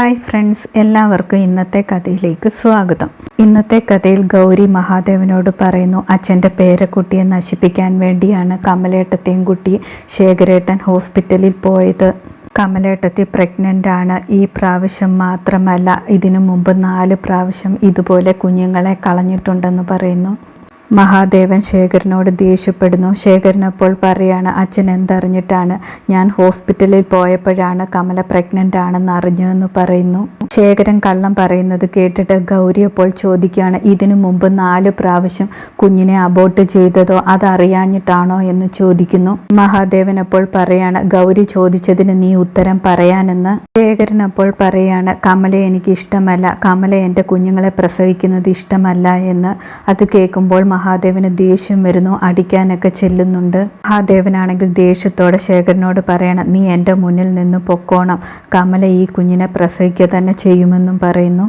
Hi friends എല്ലാവർക്കും ഇന്നത്തെ കഥയിലേക്ക് സ്വാഗതം. ഇന്നത്തെ കഥയിൽ ഗൗരി മഹാദേവനോട് പറയുന്നു അച്ഛന്റെ പേരക്കുട്ടിയെ നശിപ്പിക്കാൻ വേണ്ടിയാണ് കമലേട്ടത്തെയും കുട്ടി ശേഖരേട്ടൻ ഹോസ്പിറ്റലിൽ പോയത്. കമലേട്ടത്തി പ്രഗ്നന്റ് ആണ്. ഈ പ്രാവശ്യം മാത്രമല്ല ഇതിനു മുമ്പ് നാല് പ്രാവശ്യം ഇതുപോലെ കുഞ്ഞുങ്ങളെ കളഞ്ഞിട്ടുണ്ടെന്ന് പറയുന്നു. മഹാദേവൻ ശേഖരനോട് ദേഷ്യപ്പെടുന്നു. ശേഖരൻ അപ്പോൾ പറയാണ് അച്ഛൻ എന്തറിഞ്ഞിട്ടാണ്? ഞാൻ ഹോസ്പിറ്റലിൽ പോയപ്പോഴാണ് കമല പ്രഗ്നന്റ് ആണെന്ന് അറിഞ്ഞതെന്ന് പറയുന്നു. ശേഖരൻ കള്ളം പറയുന്നത് കേട്ടിട്ട് ഗൗരി അപ്പോൾ ചോദിക്കുകയാണ് ഇതിനു മുമ്പ് നാല് പ്രാവശ്യം കുഞ്ഞിനെ അബോട്ട് ചെയ്തതോ അതറിയാഞ്ഞിട്ടാണോ എന്ന് ചോദിക്കുന്നു. മഹാദേവൻ അപ്പോൾ പറയാണ് ഗൗരി ചോദിച്ചതിന് നീ ഉത്തരം പറയാനെന്ന്. ശേഖരൻ അപ്പോൾ പറയാണ് കമല എനിക്ക് ഇഷ്ടമല്ല കമല എന്റെ കുഞ്ഞുങ്ങളെ പ്രസവിക്കുന്നത് ഇഷ്ടമല്ല എന്ന്. അത് കേൾക്കുമ്പോൾ മഹാദേവന് ദേഷ്യം വരുന്നു അടിക്കാനൊക്കെ ചെല്ലുന്നുണ്ട്. മഹാദേവനാണെങ്കിൽ ദേഷ്യത്തോടെ ശേഖരനോട് പറയണം നീ എന്റെ മുന്നിൽ നിന്ന് പൊക്കോണം കമല ഈ കുഞ്ഞിനെ പ്രസവിക്കുക തന്നെ ചെയ്യുമെന്നും പറയുന്നു.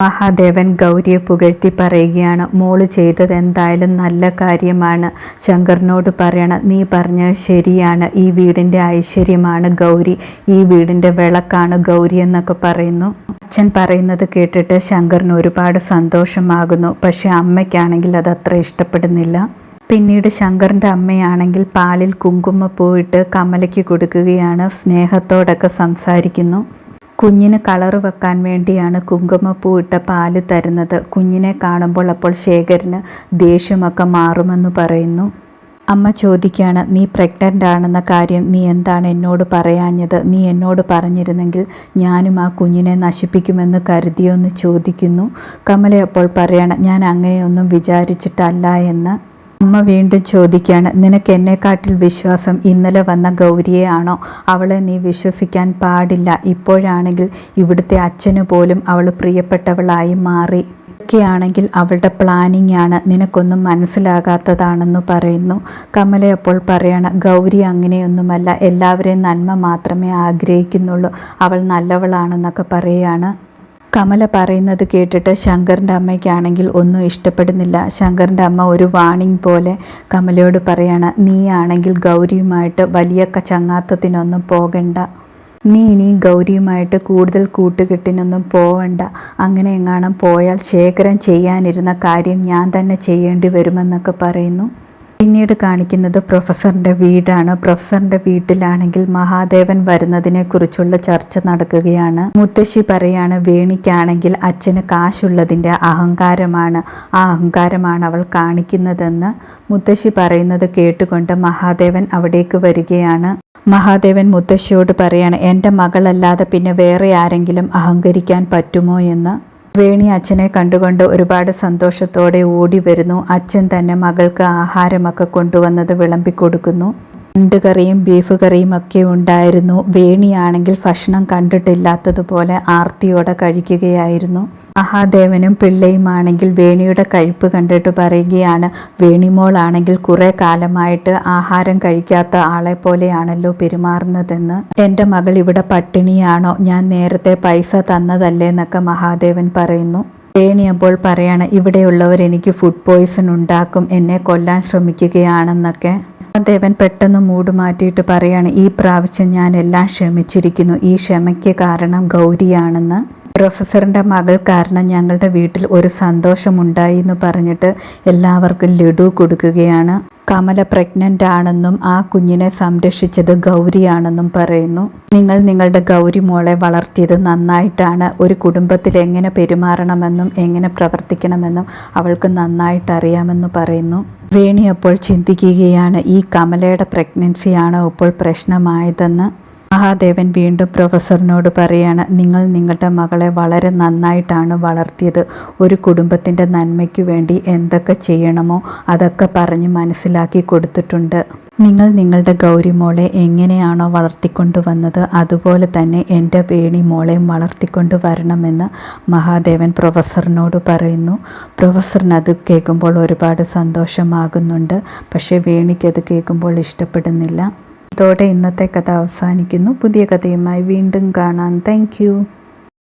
മഹാദേവൻ ഗൗരിയെ പുകഴ്ത്തി പറയുകയാണ് മോൾ ചെയ്തത് എന്തായാലും നല്ല കാര്യമാണ്. ശങ്കറിനോട് പറയണം നീ പറഞ്ഞത് ശരിയാണ്. ഈ വീടിന്റെ ഐശ്വര്യമാണ് ഗൗരി. ഈ വീടിന്റെ വിളക്കാണ് ഗൗരി എന്നൊക്കെ പറയുന്നു. അച്ഛൻ പറയുന്നത് കേട്ടിട്ട് ശങ്കറിന് ഒരുപാട് സന്തോഷമാകുന്നു. പക്ഷേ അമ്മയ്ക്കാണെങ്കിൽ അത് അത്ര ഇഷ്ടപ്പെടുന്നില്ല. പിന്നീട് ശങ്കറിന്റെ അമ്മയാണെങ്കിൽ പാലിൽ കുങ്കുമ പോയിട്ട് കമലയ്ക്ക് കൊടുക്കുകയാണ് സ്നേഹത്തോടൊക്കെ സംസാരിക്കുന്നു. കുഞ്ഞിന് കളറ് വെക്കാൻ വേണ്ടിയാണ് കുങ്കുമപ്പൂ ഇട്ട പാൽ തരുന്നത്. കുഞ്ഞിനെ കാണുമ്പോൾ അപ്പോൾ ശേഖരന് ദേഷ്യമൊക്കെ മാറുമെന്ന് പറയുന്നു. അമ്മ ചോദിക്കുകയാണ് നീ പ്രഗ്നന്റ് ആണെന്ന കാര്യം നീ എന്താണ് എന്നോട് പറയാഞ്ഞത്? നീ എന്നോട് പറഞ്ഞിരുന്നെങ്കിൽ ഞാനും ആ കുഞ്ഞിനെ നശിപ്പിക്കുമെന്ന് കരുതിയോ? എന്ന് ചോദിക്കുന്നു. കമല അപ്പോൾ പറയണം ഞാൻ അങ്ങനെയൊന്നും വിചാരിച്ചിട്ടല്ല എന്ന്. അമ്മ വീണ്ടും ചോദിക്കുകയാണ് നിനക്ക് എന്നെക്കാട്ടിൽ വിശ്വാസം? ഇന്നലെ വന്ന ഗൗരിയെ ആണോ? അവളെ നീ വിശ്വസിക്കാൻ പാടില്ല. ഇപ്പോഴാണെങ്കിൽ ഇവിടുത്തെ അച്ഛന് പോലും അവൾ പ്രിയപ്പെട്ടവളായി മാറി. ഒക്കെയാണെങ്കിൽ അവളുടെ പ്ലാനിങ് ആണ്. നിനക്കൊന്നും മനസ്സിലാകാത്തതാണെന്ന് പറയുന്നു. കമല അപ്പോൾ പറയണം ഗൗരി അങ്ങനെയൊന്നുമല്ല. എല്ലാവരെയും നന്മ മാത്രമേ ആഗ്രഹിക്കുന്നുള്ളൂ. അവൾ നല്ലവളാണെന്നൊക്കെ പറയുകയാണ് കമല പറയുന്നത് കേട്ടിട്ട് ശങ്കറിന്റെ അമ്മയ്ക്കാണെങ്കിൽ ഒന്നും ഇഷ്ടപ്പെടുന്നില്ല. ശങ്കറിന്റെ അമ്മ ഒരു വാണിംഗ് പോലെ കമലയോട് പറയാണ് നീയാണെങ്കിൽ ഗൗരിയുമായിട്ട് വലിയ ചങ്ങാത്തത്തിനൊന്നും പോകണ്ട. നീ ഇനി ഗൗരിയുമായിട്ട് കൂടുതൽ കൂട്ടുകെട്ടിനൊന്നും പോവണ്ട. അങ്ങനെ എങ്ങാനും പോയാൽ ശേഖരം ചെയ്യാനിരുന്ന കാര്യം ഞാൻ തന്നെ ചെയ്യേണ്ടി വരുമെന്നൊക്കെ പറയുന്നു. പിന്നീട് കാണിക്കുന്നത് പ്രൊഫസറിന്റെ വീടാണ്. പ്രൊഫസറിന്റെ വീട്ടിലാണെങ്കിൽ മഹാദേവൻ വരുന്നതിനെ കുറിച്ചുള്ള ചർച്ച നടക്കുകയാണ്. മുത്തശ്ശി പറയാണ് വേണിക്കാണെങ്കിൽ അച്ഛന് കാശുള്ളതിന്റെ അഹങ്കാരമാണ്. ആ അഹങ്കാരമാണ് അവൾ കാണിക്കുന്നതെന്ന്. മുത്തശ്ശി പറയുന്നത് കേട്ടുകൊണ്ട് മഹാദേവൻ അവിടേക്ക് വരികയാണ്. മഹാദേവൻ മുത്തശ്ശിയോട് പറയാണ് എന്റെ മകളല്ലാതെ പിന്നെ വേറെ ആരെങ്കിലും അഹങ്കരിക്കാൻ പറ്റുമോ? എന്ന്. വേണി അച്ഛനെ കണ്ടുകൊണ്ട് ഒരുപാട് സന്തോഷത്തോടെ ഓടി വരുന്നു. അച്ഛൻ തന്നെ മകൾക്ക് ആഹാരമൊക്കെ കൊണ്ടുവന്നത് വിളമ്പിക്കൊടുക്കുന്നു രണ്ട് കറിയും ബീഫ് കറിയും ഒക്കെ ഉണ്ടായിരുന്നു. വേണിയാണെങ്കിൽ ഭക്ഷണം കണ്ടിട്ടില്ലാത്തതുപോലെ ആർത്തിയോടെ കഴിക്കുകയായിരുന്നു. മഹാദേവനും പിള്ളയുമാണെങ്കിൽ വേണിയുടെ കഴിപ്പ് കണ്ടിട്ട് പറയുകയാണ് വേണിമോളാണെങ്കിൽ കുറെ കാലമായിട്ട് ആഹാരം കഴിക്കാത്ത ആളെ പോലെയാണല്ലോ പെരുമാറുന്നതെന്ന്. എന്റെ മകൾ ഇവിടെ പട്ടിണിയാണോ? ഞാൻ നേരത്തെ പൈസ തന്നതല്ലേ എന്നൊക്കെ മഹാദേവൻ പറയുന്നു. വേണി അപ്പോൾ പറയാണ് ഇവിടെയുള്ളവർ എനിക്ക് ഫുഡ് പോയിസൺ ഉണ്ടാക്കും എന്നെ കൊല്ലാൻ ശ്രമിക്കുകയാണെന്നൊക്കെ. ദേവൻ പെട്ടെന്ന് മൂട് മാറ്റിയിട്ട് പറയാണ് ഈ പ്രാവശ്യം ഞാൻ എല്ലാം ക്ഷമിച്ചിരിക്കുന്നു. ഈ ക്ഷമയ്ക്ക് കാരണം ഗൗരിയാണെന്ന്. പ്രൊഫസറിന്റെ മകൾ കാരണം ഞങ്ങളുടെ വീട്ടിൽ ഒരു സന്തോഷമുണ്ടായി എന്ന് പറഞ്ഞിട്ട് എല്ലാവർക്കും ലഡു കൊടുക്കുകയാണ്. കമല പ്രഗ്നന്റ് ആണെന്നും ആ കുഞ്ഞിനെ സംരക്ഷിച്ചത് ഗൗരിയാണെന്നും പറയുന്നു. നിങ്ങൾ നിങ്ങളുടെ ഗൗരി മോളെ വളർത്തിയത് നന്നായിട്ടാണ്. ഒരു കുടുംബത്തിൽ എങ്ങനെ പെരുമാറണമെന്നും എങ്ങനെ പ്രവർത്തിക്കണമെന്നും അവൾക്ക് നന്നായിട്ട് അറിയാമെന്ന് പറയുന്നു. വേണി അപ്പോൾ ചിന്തിക്കുകയാണ് ഈ കമലയുടെ പ്രഗ്നൻസിയാണോ ഇപ്പോൾ പ്രശ്നമായതെന്ന്? മഹാദേവൻ വീണ്ടും പ്രൊഫസറിനോട് പറയാണ് നിങ്ങൾ നിങ്ങളുടെ മകളെ വളരെ നന്നായിട്ടാണ് വളർത്തിയത്. ഒരു കുടുംബത്തിന്റെ നന്മയ്ക്ക് വേണ്ടി എന്തൊക്കെ ചെയ്യണമോ അതൊക്കെ പറഞ്ഞ് മനസ്സിലാക്കി കൊടുത്തിട്ടുണ്ട്. നിങ്ങൾ നിങ്ങളുടെ ഗൗരിമോളെ എങ്ങനെയാണോ വളർത്തിക്കൊണ്ടു വന്നത് അതുപോലെ തന്നെ എന്റെ വേണി മോളെയും വളർത്തിക്കൊണ്ടു വരണമെന്ന് മഹാദേവൻ പ്രൊഫസറിനോട് പറയുന്നു. പ്രൊഫസറിന് അത് കേൾക്കുമ്പോൾ ഒരുപാട് സന്തോഷമാകുന്നുണ്ട്. പക്ഷേ വേണിക്കത് കേൾക്കുമ്പോൾ ഇഷ്ടപ്പെടുന്നില്ല. ഇതോടെ ഇന്നത്തെ കഥ അവസാനിക്കുന്നു. പുതിയ കഥയുമായി വീണ്ടും കാണാം. താങ്ക്